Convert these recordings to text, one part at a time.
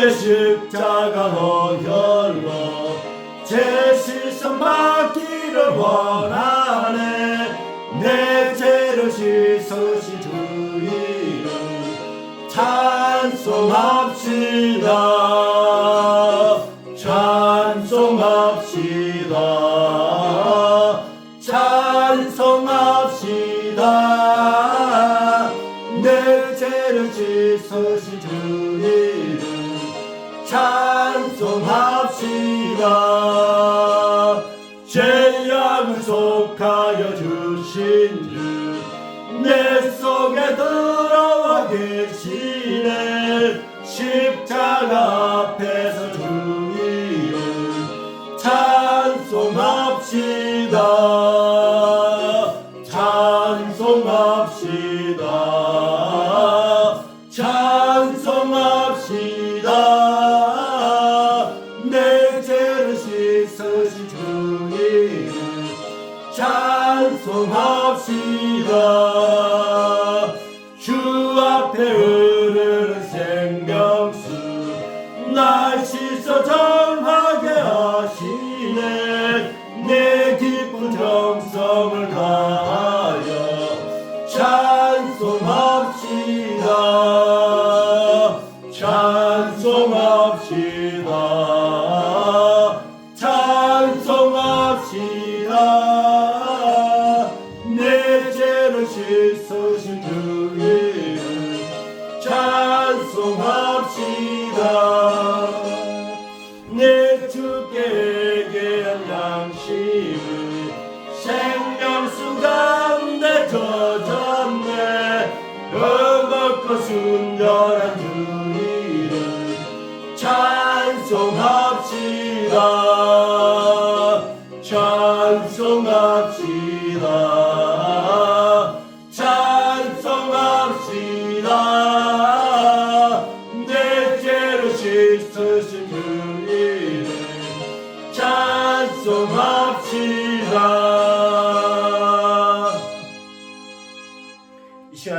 주의 십자가 어혈로 제 시선 받기를 원하네. 내 죄를 씻으 들어와 찬송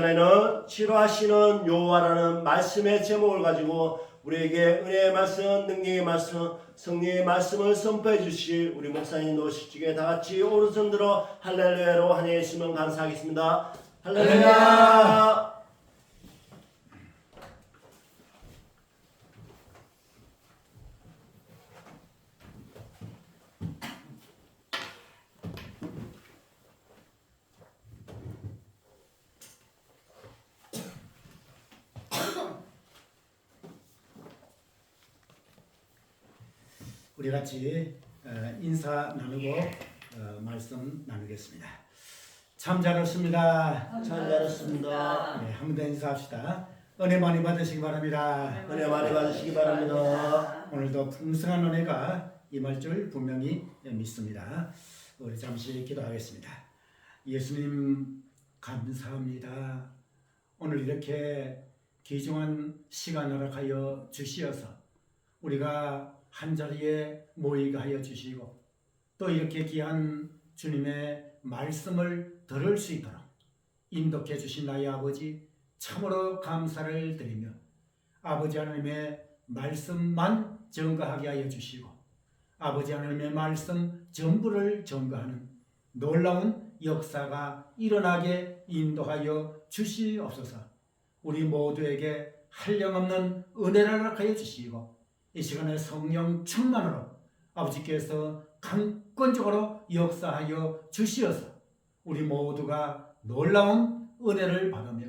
시간에는 치료하시는 여호와라는 말씀의 제목을 가지고 우리에게 은혜의 말씀, 능력의 말씀, 성령의 말씀을 선포해 주실 우리 목사님 노시중에 다 같이 오른손 들어 할렐루야로 환영했으면 감사하겠습니다. 할렐루야. 우리 같이 어, 인사 나누고 어, 말씀 나누겠습니다. 참 잘했습니다. 잘 잘했습니다. 네, 한번 더 인사합시다. 은혜 많이 받으시기 바랍니다. 은혜 많이 받으시기 바랍니다. 오늘도 풍성한 은혜가 임할 줄 분명히 믿습니다. 우리 잠시 기도하겠습니다. 예수님 감사합니다. 오늘 이렇게 귀중한 시간 허락하여 주시어서 우리가 한 자리에 모이게 하여 주시고 또 이렇게 귀한 주님의 말씀을 들을 수 있도록 인도해 주신 나의 아버지 참으로 감사를 드리며 아버지 하나님의 말씀만 증거하게 하여 주시고 아버지 하나님의 말씀 전부를 증거하는 놀라운 역사가 일어나게 인도하여 주시옵소서. 우리 모두에게 한량없는 은혜를 허락하여 주시고 이 시간에 성령 충만으로 아버지께서 강권적으로 역사하여 주시어서 우리 모두가 놀라운 은혜를 받으며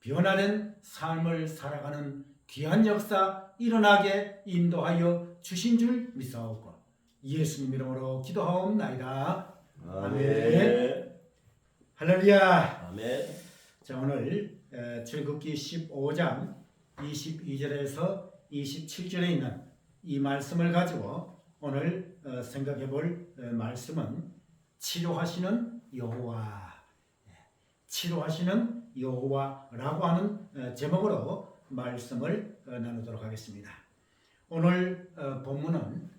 변화된 삶을 살아가는 귀한 역사 일어나게 인도하여 주신 줄 믿사옵고 예수님 이름으로 기도하옵나이다. 아멘. 할렐루야. 아멘. 자 오늘 에, 출국기 15장 22절에서 27절에 있는 이 말씀을 가지고 오늘 어, 생각해 볼 어, 말씀은 치료하시는 여호와 예, 치료하시는 여호와라고 하는 어, 제목으로 말씀을 어, 나누도록 하겠습니다. 오늘 어, 본문은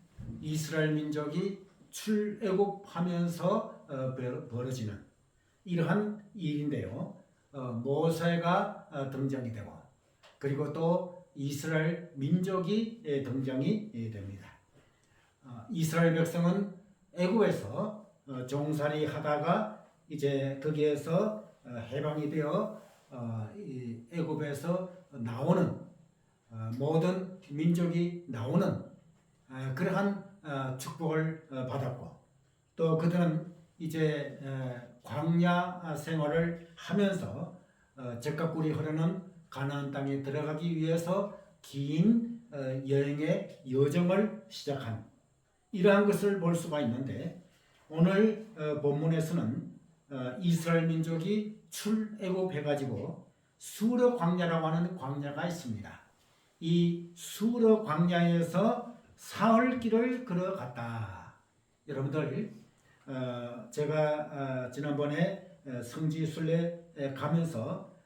이스라엘 민족이 출애굽하면서 어, 벌- 벌어지는 이러한 일인데요. 어, 모세가 어, 등장이 되고 그리고 또 이스라엘 민족이 예, 등장이 예, 됩니다. 어, 이스라엘 백성은 애굽에서 어, 종살이 하다가 이제 거기에서 어, 해방이 되어 애굽에서 나오는 어, 모든 민족이 나오는 어, 그러한 어, 축복을 어, 받았고 또 그들은 이제 어, 광야 생활을 하면서 어, 젖과 꿀이 흐르는 가나안 땅에 들어가기 위해서 긴 어, 여행의 여정을 시작한 이러한 것을 볼 수가 있는데 오늘 어, 본문에서는 어, 이스라엘 민족이 출애굽해 가지고 수르 광야라고 하는 광야가 있습니다. 이 수르 광야에서 사흘 길을 걸어갔다. 여러분들 어, 제가 어, 지난번에 어, 성지 순례에 가면서 어,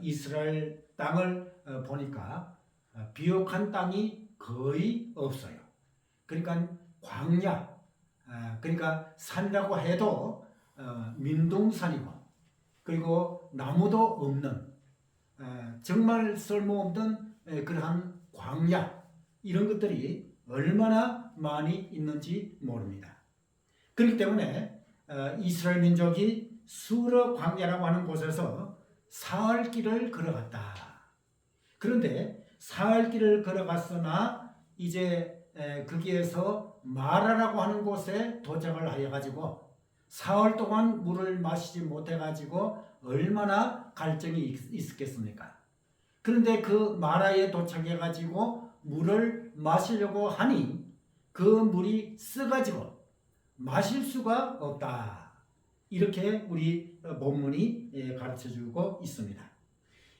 이스라엘 땅을 어, 보니까 어, 비옥한 땅이 거의 없어요. 그러니까 광야, 아, 그러니까 산이라고 해도 어, 민둥산이고 그리고 나무도 없는 어, 정말 쓸모없는 에, 그러한 광야 이런 것들이 얼마나 많이 있는지 모릅니다. 그렇기 때문에 어, 이스라엘 민족이 수르 광야라고 하는 곳에서 사흘 길을 걸어갔다. 그런데 사흘 길을 걸어갔으나 이제 에, 거기에서 마라라고 하는 곳에 도착을 하여 가지고 사흘 동안 물을 마시지 못해 가지고 얼마나 갈증이 있- 있었겠습니까? 그런데 그 마라에 도착해 가지고 물을 마시려고 하니 그 물이 쓰가지고 마실 수가 없다. 이렇게 우리 본문이 예, 가르쳐 주고 있습니다.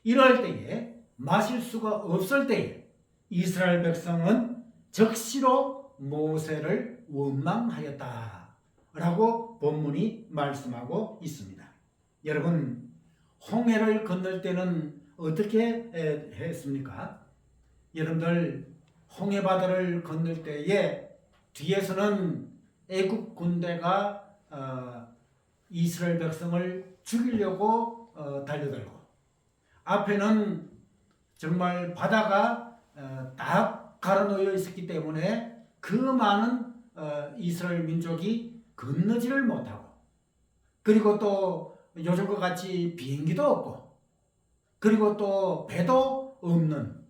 이럴 때에 마실 수가 없을 때에 이스라엘 백성은 적시로 모세를 원망하였다. 라고 본문이 말씀하고 있습니다. 여러분, 홍해를 건널 때는 어떻게 에, 했습니까? 여러분들, 홍해 바다를 건널 때에 뒤에서는 애굽 군대가 어, 이스라엘 백성을 죽이려고 어, 달려들고 앞에는 정말 바다가 어, 다 가로놓여 있었기 때문에 그 많은 어, 이스라엘 민족이 건너지를 못하고 그리고 또 요즘과 같이 비행기도 없고 그리고 또 배도 없는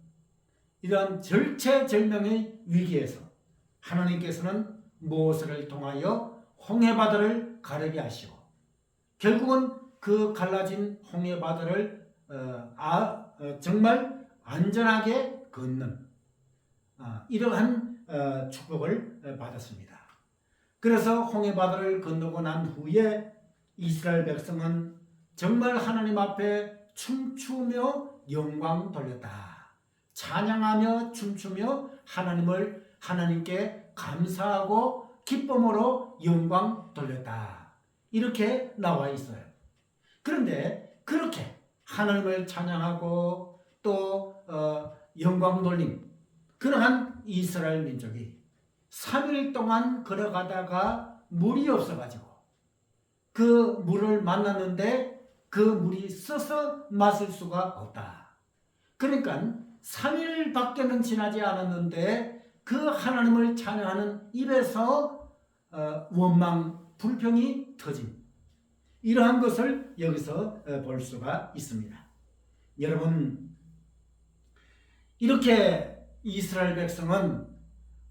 이런 절체절명의 위기에서 하나님께서는 모세를 통하여 홍해 바다를 가르게 하시고 결국은 그 갈라진 홍해 바다를 어, 아, 어, 정말 안전하게 걷는 아, 이러한 어, 축복을 어, 받았습니다. 그래서 홍해 바다를 건너고 난 후에 이스라엘 백성은 정말 하나님 앞에 춤추며 영광 돌렸다. 찬양하며 춤추며 하나님을 하나님께 감사하고 기쁨으로 영광 돌렸다. 이렇게 나와 있어요. 그런데 그렇게 하나님을 찬양하고 또 어, 영광 돌림 그러한 이스라엘 민족이 3일 동안 걸어가다가 물이 없어가지고 그 물을 만났는데 그 물이 써서 마실 수가 없다. 그러니까 3일밖에는 지나지 않았는데 그 하나님을 찬양하는 입에서 어, 원망, 불평이 터진 이러한 것을 여기서 어, 볼 수가 있습니다. 여러분 이렇게 이스라엘 백성은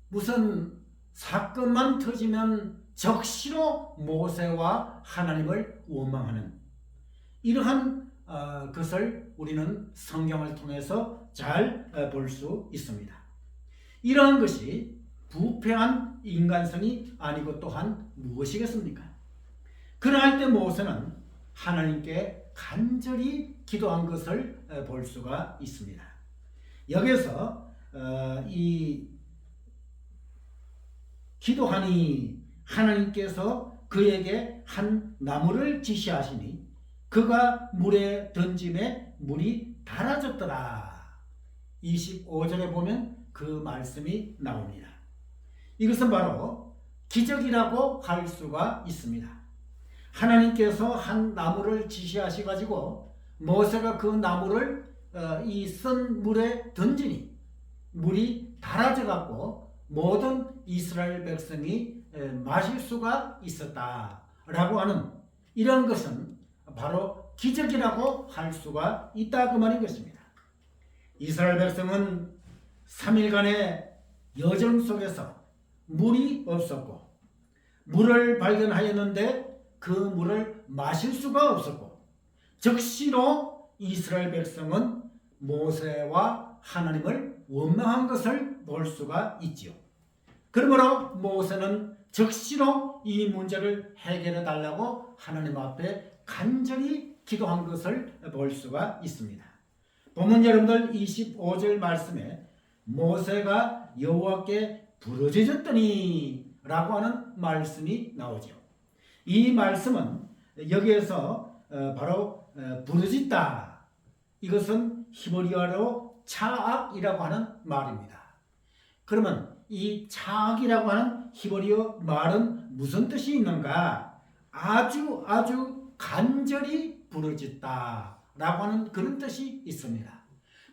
무슨 사건만 터지면 적시로 모세와 하나님을 원망하는 이러한 어, 것을 우리는 성경을 통해서 잘 볼 수 있습니다. 이러한 것이 부패한 인간성이 아니고 또한 무엇이겠습니까? 그러할 때 모세는 하나님께 간절히 기도한 것을 어, 볼 수가 있습니다. 여기서 어, 이 기도하니 하나님께서 그에게 한 나무를 지시하시니 그가 물에 던짐에 물이 달아졌더라. 25절에 보면 그 말씀이 나옵니다. 이것은 바로 기적이라고 할 수가 있습니다. 하나님께서 한 나무를 지시하셔 가지고 모세가 그 나무를 어, 이쓴 물에 던지니 물이 달아져 갖고 모든 이스라엘 백성이 에, 마실 수가 있었다라고 하는 이런 것은 바로 기적이라고 할 수가 있다 그 말인 것입니다. 이스라엘 백성은 3일간의 여정 속에서 물이 없었고 물을 발견하였는데 그 물을 마실 수가 없었고 즉시로 이스라엘 백성은 모세와 하나님을 원망한 것을 볼 수가 있지요. 그러므로 모세는 즉시로 이 문제를 해결해 달라고 하나님 앞에 간절히 기도한 것을 볼 수가 있습니다. 보면 여러분들 25절 말씀에 모세가 여호와께 부르짖었더니 라고 하는 말씀이 나오죠. 이 말씀은 여기에서 어, 바로 어, 부르짖다 이것은 히브리어로 차악이라고 하는 말입니다. 그러면 이 차악이라고 하는 히브리어 말은 무슨 뜻이 있는가? 아주 아주 간절히 부르짖다 라고 하는 그런 뜻이 있습니다.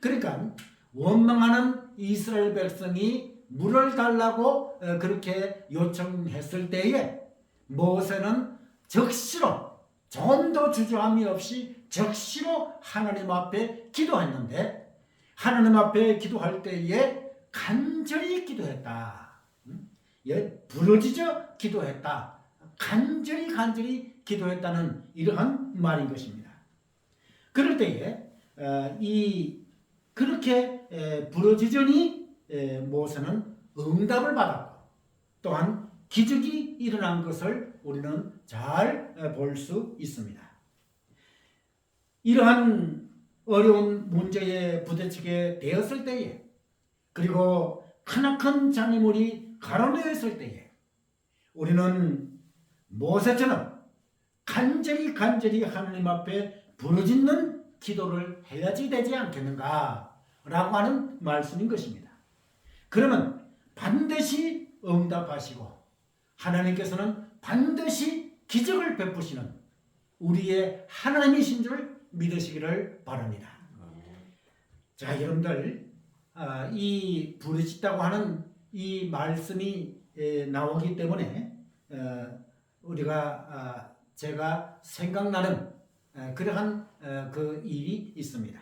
그러니까 원망하는 이스라엘 백성이 물을 달라고 어, 그렇게 요청했을 때에 모세는 적시로 좀더 주저함이 없이 적시로 하나님 앞에 기도했는데 하나님 앞에 기도할 때에 간절히 기도했다. 음? 예, 부러지져 기도했다. 간절히 간절히 기도했다는 이러한 말인 것입니다. 그럴 때에 어, 이 그렇게 에, 부러지더니 에, 모세는 응답을 받았고 또한 기적이 일어난 것을 우리는 잘 볼 수 있습니다. 이러한 어려운 문제에 부딪히게 되었을 때에 그리고 크나큰 장애물이 가로되었을 때에 우리는 모세처럼 간절히 간절히 하나님 앞에 부르짖는 기도를 해야지 되지 않겠는가 라고 하는 말씀인 것입니다. 그러면 반드시 응답하시고 하나님께서는 반드시 기적을 베푸시는 우리의 하나님이신 줄 믿으시기를 바랍니다. 자, 여러분들 아, 이 부르짖다고 하는 이 말씀이 에, 나오기 때문에 어, 우리가 아, 제가 생각나는 에, 그러한 어, 그 일이 있습니다.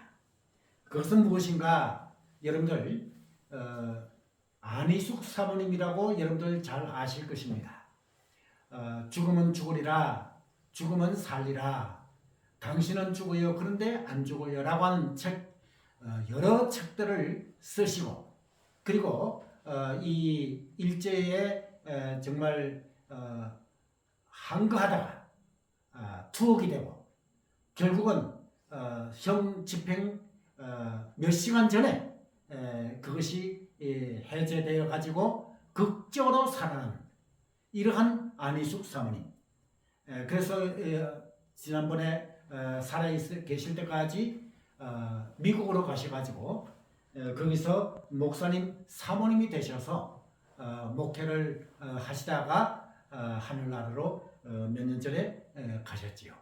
그것은 무엇인가? 여러분들 어, 안희숙 사모님이라고 여러분들 잘 아실 것입니다. 어, 죽으면 죽으리라, 죽으면 살리라, 당신은 죽어요. 그런데 안 죽어요 라고 하는 책 어, 여러 책들을 쓰시고 그리고 어, 이 일제에 에, 정말 어, 한거하다가 아, 투옥이 되고 결국은 어, 형 집행 어, 몇 시간 전에 에, 그것이 예, 해제되어 가지고 극적으로 살아난 이러한 안희숙 사모님. 에, 그래서 에, 지난번에 어, 살아 있, 계실 때까지 어, 미국으로 가셔가지고 에, 거기서 목사님 사모님이 되셔서 어, 목회를 어, 하시다가 어, 하늘나라로 어, 몇년 전에 에, 가셨지요.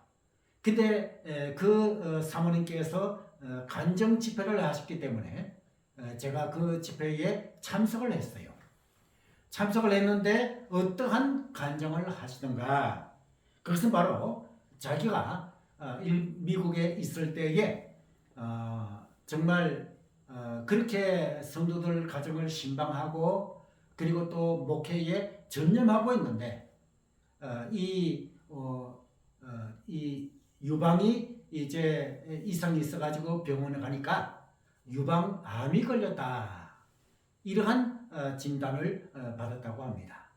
근데 에, 그 어, 사모님께서 어, 간정 집회를 하셨기 때문에 어, 제가 그 집회에 참석을 했어요. 참석을 했는데 어떠한 간정을 하시던가. 그것은 바로 자기가 어, 일- 미국에 있을 때에 어, 정말 어, 그렇게 성도들 가정을 신방하고 그리고 또 목회에 전념하고 있는데 어, 이, 유방이 이제 이상이 있어가지고 병원에 가니까 유방암이 걸렸다. 이러한 어, 진단을 어, 받았다고 합니다.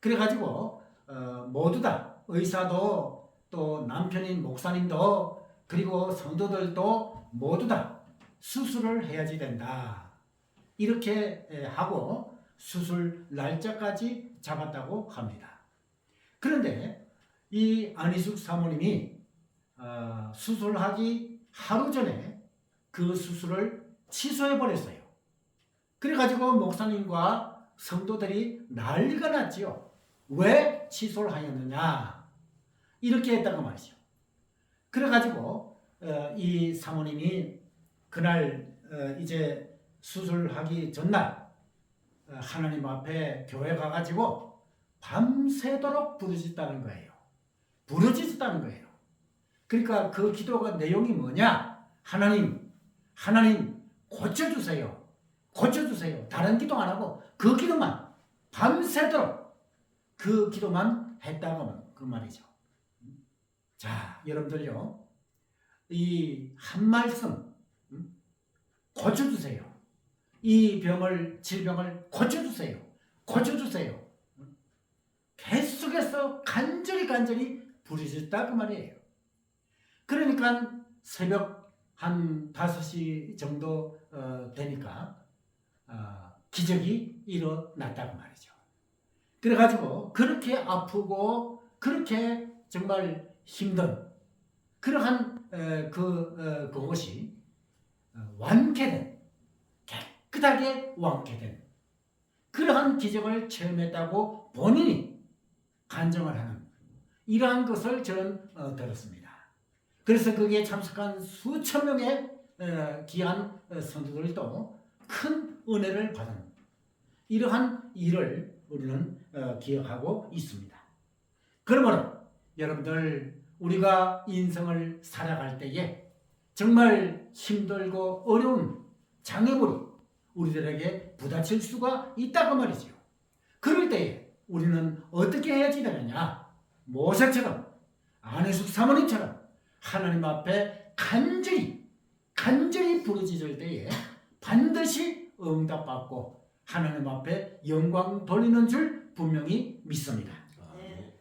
그래가지고 어, 모두 다 의사도 또 남편인 목사님도 그리고 성도들도 모두 다 수술을 해야지 된다. 이렇게 에, 하고 수술 날짜까지 잡았다고 합니다. 그런데 이 안희숙 사모님이 어, 수술하기 하루 전에 그 수술을 취소해 버렸어요. 그래가지고 목사님과 성도들이 난리가 났지요. 왜 취소를 하였느냐? 이렇게 했다고 말이죠. 그래가지고 어, 이 사모님이 그날 어, 이제 수술하기 전날 어, 하나님 앞에 교회 가가지고 밤새도록 부르짖다는 거예요. 부르짖었다는 거예요. 그러니까 그 기도가 내용이 뭐냐? 하나님, 하나님 고쳐주세요. 고쳐주세요. 다른 기도 안 하고 그 기도만 밤새도록 그 기도만 했다고 그 말이죠. 자, 여러분들요. 이 한 말씀 음? 고쳐주세요. 이 병을 질병을 고쳐주세요. 고쳐주세요. 음? 계속해서 간절히 간절히 부르짖다 그 말이에요. 그러니까 새벽 한 5시 정도 어, 되니까 어, 기적이 일어났다고 말이죠. 그래가지고 그렇게 아프고 그렇게 정말 힘든 그러한 에, 그 어, 그것이 어, 완쾌된 깨끗하게 완쾌된 그러한 기적을 체험했다고 본인이 간증을 하는 이러한 것을 저는 어, 들었습니다. 그래서 거기에 참석한 수천 명의 어, 귀한 어, 성도들도 큰 은혜를 받은 이러한 일을 우리는 어, 기억하고 있습니다. 그러므로 여러분들 우리가 인생을 살아갈 때에 정말 힘들고 어려운 장애물이 우리들에게 부딪힐 수가 있다고 말이죠. 그럴 때에 우리는 어떻게 해야지 되느냐? 모세처럼 안혜숙 사모님처럼 하나님 앞에 간절히 간절히 부르짖을 때에 반드시 응답받고 하나님 앞에 영광 돌리는 줄 분명히 믿습니다.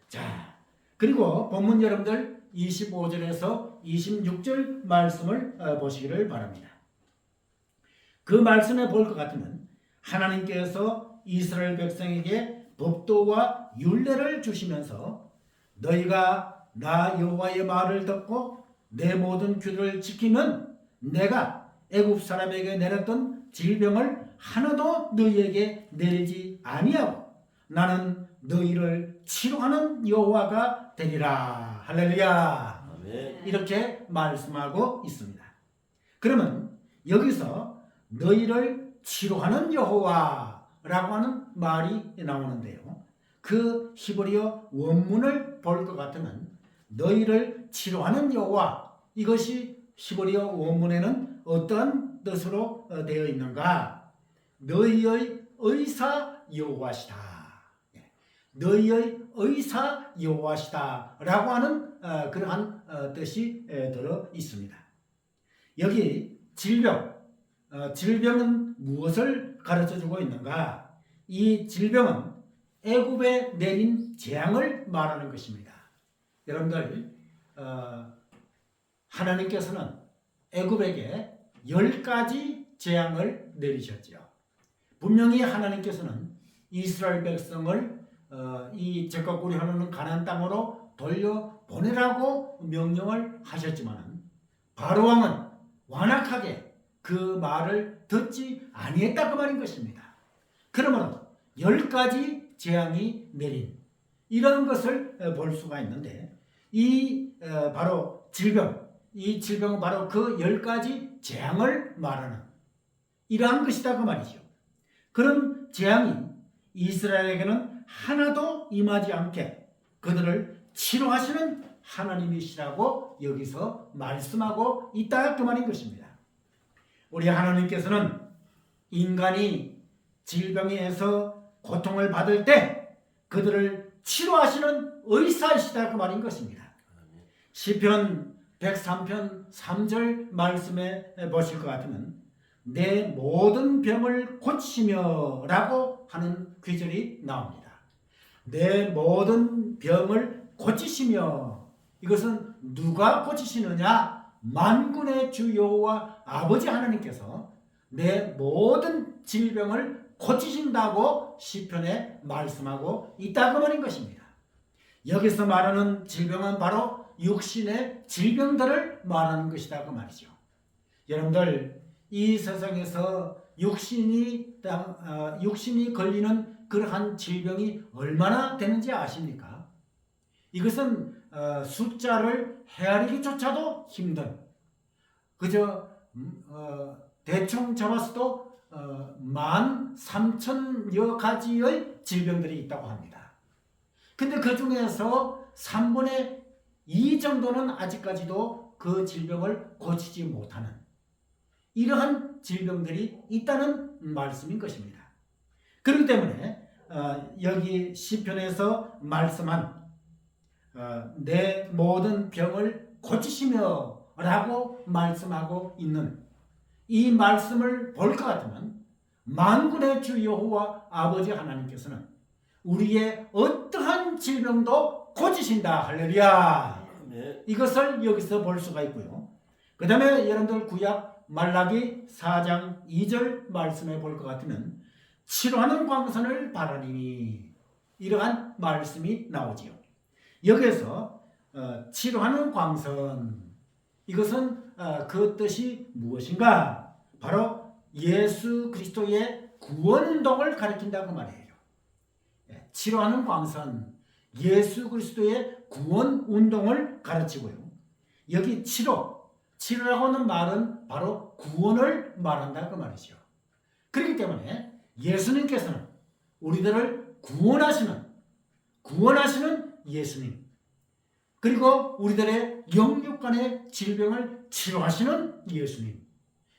자, 그리고 본문 여러분들 25절에서 26절 말씀을 어, 보시기를 바랍니다. 그 말씀에 볼 것 같으면 하나님께서 이스라엘 백성에게 법도와 율례를 주시면서 너희가 나 여호와의 말을 듣고 내 모든 규를 지키면 내가 애굽 사람에게 내렸던 질병을 하나도 너희에게 내리지 아니하고 나는 너희를 치료하는 여호와가 되리라 할렐루야 아멘. 이렇게 말씀하고 있습니다. 그러면 여기서 너희를 치료하는 여호와라고 하는 말이 나오는데요. 그 히브리어 원문을 볼 것 같으면 너희를 치료하는 여호와 이것이 히브리어 원문에는 어떤 뜻으로 어, 되어 있는가? 너희의 의사 여호와시다. 예. 너희의 의사 여호와시다라고 하는 어, 그러한 어, 뜻이 에, 들어 있습니다. 여기 질병, 어, 질병은 무엇을 가르쳐 주고 있는가? 이 질병은 애굽에 내린 재앙을 말하는 것입니다. 여러분들 어, 하나님께서는 애굽에게 열 가지 재앙을 내리셨죠. 분명히 하나님께서는 이스라엘 백성을 어, 이 적각구리 하는 가나안 땅으로 돌려 보내라고 명령을 하셨지만 바로 왕은 완악하게 그 말을 듣지 아니했다 그 말인 것입니다. 그러므로 열 가지 재앙이 내린 이런 것을 어, 볼 수가 있는데 이 어, 바로 질병 이 질병은 바로 그 열 가지 재앙을 말하는 이러한 것이다 그 말이죠. 그런 재앙이 이스라엘에게는 하나도 임하지 않게 그들을 치료하시는 하나님이시라고 여기서 말씀하고 있다 그 말인 것입니다. 우리 하나님께서는 인간이 질병에서 고통을 받을 때 그들을 치료하시는 의사이시다 그 말인 것입니다. 시편 103편 3절 말씀에 보실 것 같으면 내 모든 병을 고치시며라고 하는 귀절이 나옵니다. 내 모든 병을 고치시며 이것은 누가 고치시느냐? 만군의 주 여호와 아버지 하나님께서 내 모든 질병을 고치신다고 시편에 말씀하고 있다고 말인 것입니다. 여기서 말하는 질병은 바로 육신의 질병들을 말하는 것이다 그 말이죠. 여러분들 이 세상에서 육신이 땅, 어, 육신이 걸리는 그러한 질병이 얼마나 되는지 아십니까? 이것은 어, 숫자를 헤아리기조차도 힘든 그저 음, 어, 대충 잡았어도 어, 만 삼천여 가지의 질병들이 있다고 합니다. 근데 그 중에서 3분의 2 정도는 아직까지도 그 질병을 고치지 못하는 이러한 질병들이 있다는 말씀인 것입니다. 그렇기 때문에 어, 여기 시편에서 말씀한 어, 내 모든 병을 고치시며 라고 말씀하고 있는 이 말씀을 볼 것 같으면 만군의 주 여호와 아버지 하나님께서는 우리의 어떠한 질병도 고치신다 할렐루야 네. 이것을 여기서 볼 수가 있고요 그 다음에 여러분들 구약 말라기 4장 2절 말씀에 볼것 같으면 치료하는 광선을 바라리니 이러한 말씀이 나오지요 여기에서 어, 치료하는 광선 이것은 어, 그 뜻이 무엇인가? 바로 예수 그리스도의 구원 운동을 가리킨다고 말이에요. 예, 치료하는 광선 예수 그리스도의 구원 운동을 가르치고요. 여기 치료 치료라고 하는 말은 바로 구원을 말한다 그 말이죠. 그렇기 때문에 예수님께서는 우리들을 구원하시는 구원하시는 예수님 그리고 우리들의 영육간의 질병을 치료하시는 예수님.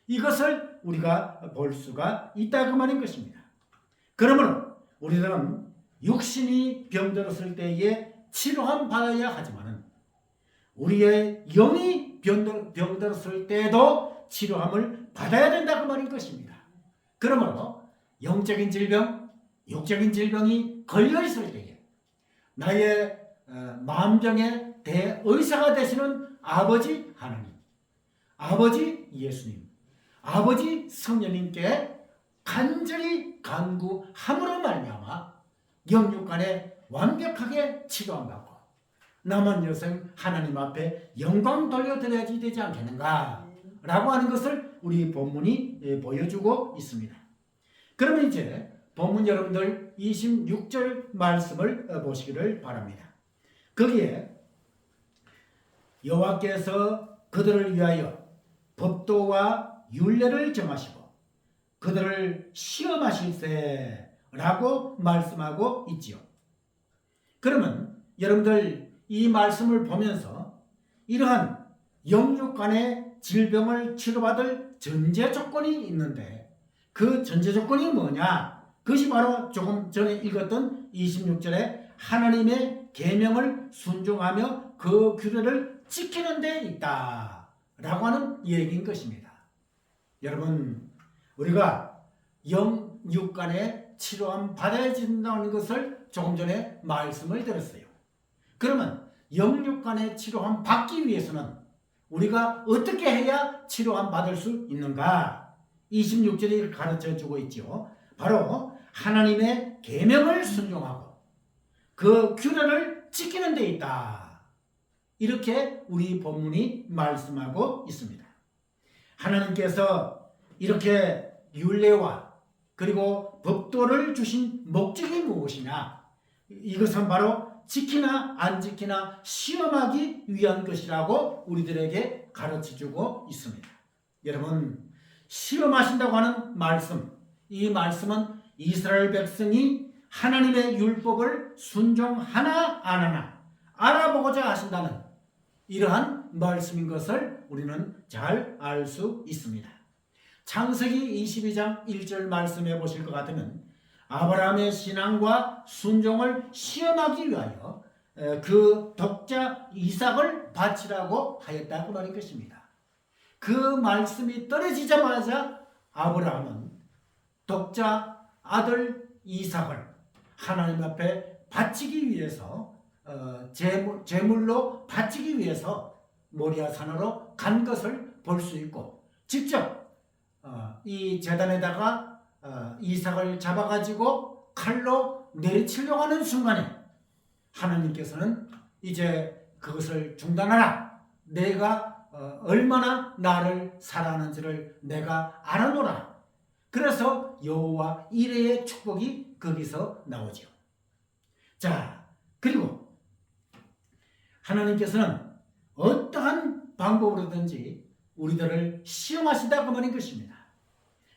이것을 우리가 볼 수가 있다 그 말인 것입니다. 그러므로 우리들은 육신이 병들었을 때에 치료함 받아야 하지만은 우리의 영이 병들, 병들었을 때도 치료함을 받아야 된다 그 말인 것입니다. 그러므로 영적인 질병, 육적인 질병이 걸려 있을 때에 나의 어, 마음병의 대의사가 되시는 아버지 하나님, 아버지 예수님, 아버지 성령님께 간절히 간구함으로 말미암아 영육 간에 완벽하게 치료함 받고 남은 여생 하나님 앞에 영광 돌려드려야지 되지 않겠는가? 라고 하는 것을 우리 본문이 예, 보여주고 있습니다. 그러면 이제 본문 여러분들 26절 말씀을 어, 보시기를 바랍니다. 거기에 여호와께서 그들을 위하여 법도와 율례를 정하시고 그들을 시험하실세 라고 말씀하고 있지요. 그러면 여러분들 이 말씀을 보면서 이러한 영육 간의 질병을 치료받을 전제 조건이 있는데 그 전제 조건이 뭐냐? 그것이 바로 조금 전에 읽었던 26절에 하나님의 계명을 순종하며 그 규례를 지키는 데 있다. 라고 하는 얘기인 것입니다. 여러분, 우리가 영육 간의 치료함 받아야 된다는 것을 조금 전에 말씀을 드렸어요. 그러면 영육 간의 치료함 받기 위해서는 우리가 어떻게 해야 치료함 받을 수 있는가? 26절이 가르쳐 주고 있죠. 바로 하나님의 계명을 순종하고 그 규례를 지키는 데 있다. 이렇게 우리 본문이 말씀하고 있습니다. 하나님께서 이렇게 율례와 그리고 법도를 주신 목적이 무엇이냐? 이것은 바로 지키나 안 지키나 시험하기 위한 것이라고 우리들에게 가르쳐 주고 있습니다. 여러분, 시험하신다고 하는 말씀, 이 말씀은 이스라엘 백성이 하나님의 율법을 순종하나 안 하나 알아보고자 하신다는 이러한 말씀인 것을 우리는 잘 알 수 있습니다. 창세기 22장 1절 말씀해 보실 것 같으면 아브라함의 신앙과 순종을 시험하기 위하여 에, 그 독자 이삭을 바치라고 하였다고 말인 것입니다. 그 말씀이 떨어지자마자 아브라함은 독자 아들 이삭을 하나님 앞에 바치기 위해서 어, 제물, 제물로 바치기 위해서 모리아 산으로 간 것을 볼 수 있고 직접 어, 이 재단에다가 어, 이삭을 잡아가지고 칼로 내리치려고 하는 순간에 하나님께서는 이제 그것을 중단하라. 내가 어, 얼마나 나를 사랑하는지를 내가 알아노라. 그래서 여호와 이레의 축복이 거기서 나오죠. 자, 그리고 하나님께서는 어떠한 방법으로든지 우리들을 시험하신다고 말인 것입니다.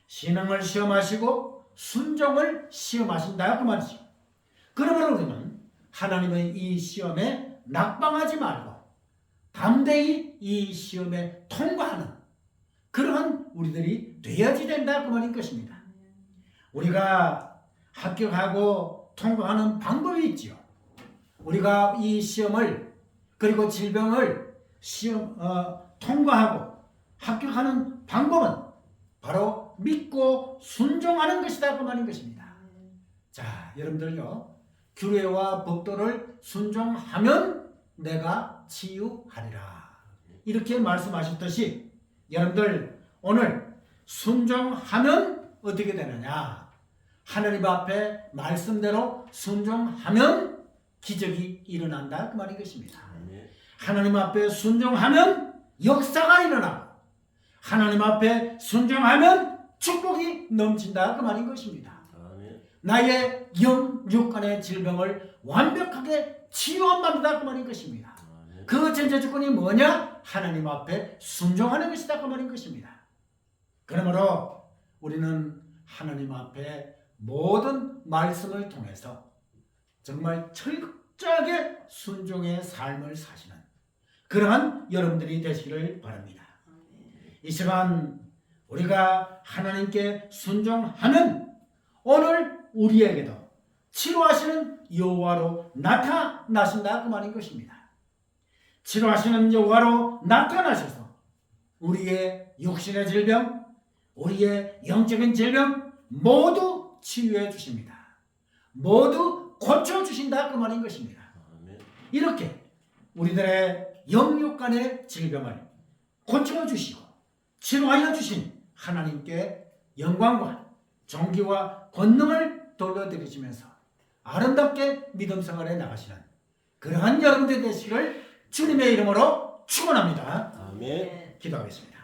신앙을 시험하시고 순종을 시험하신다 그 말이죠. 그러므로 우리는 하나님의 이 시험에 낙방하지 말고 담대히 이 시험에 통과하는 그러한 우리들이 되어야지 된다 그 말인 것입니다. 우리가 합격하고 통과하는 방법이 있지요. 우리가 이 시험을 그리고 질병을 시험 어, 통과하고 합격하는 방법은 바로 믿고 순종하는 것이다 그 말인 것입니다. 자, 여러분들요. 규례와 법도를 순종하면 내가 치유하리라. 이렇게 말씀하셨듯이 여러분들 오늘 순종하면 어떻게 되느냐? 하나님 앞에 말씀대로 순종하면 기적이 일어난다 그 말인 것입니다. 하나님 앞에 순종하면 역사가 일어나고 하나님 앞에 순종하면 축복이 넘친다 그 말인 것입니다. 아멘. 나의 영 육간의 질병을 완벽하게 치유한답니다 그 말인 것입니다. 아멘. 그 전제 조건이 뭐냐? 하나님 앞에 순종하는 것이다 그 말인 것입니다. 그러므로 우리는 하나님 앞에 모든 말씀을 통해서 정말 철저하게 순종의 삶을 사시는 그러한 여러분들이 되시기를 바랍니다. 이 시간 우리가 하나님께 순종하면 오늘 우리에게도 치료하시는 여호와로 나타나신다 그 말인 것입니다. 치료하시는 여호와로 나타나셔서 우리의 육신의 질병, 우리의 영적인 질병 모두 치유해 주십니다. 모두 고쳐 주신다 그 말인 것입니다. 이렇게 우리들의 영육 간의 질병을 고쳐 주시고 치료하여 주신 하나님께 영광과 존귀와 권능을 돌려드리시면서 아름답게 믿음 생활에 나가시는 그러한 여러분들 되시기를 주님의 이름으로 축원합니다. 아멘. 기도하겠습니다.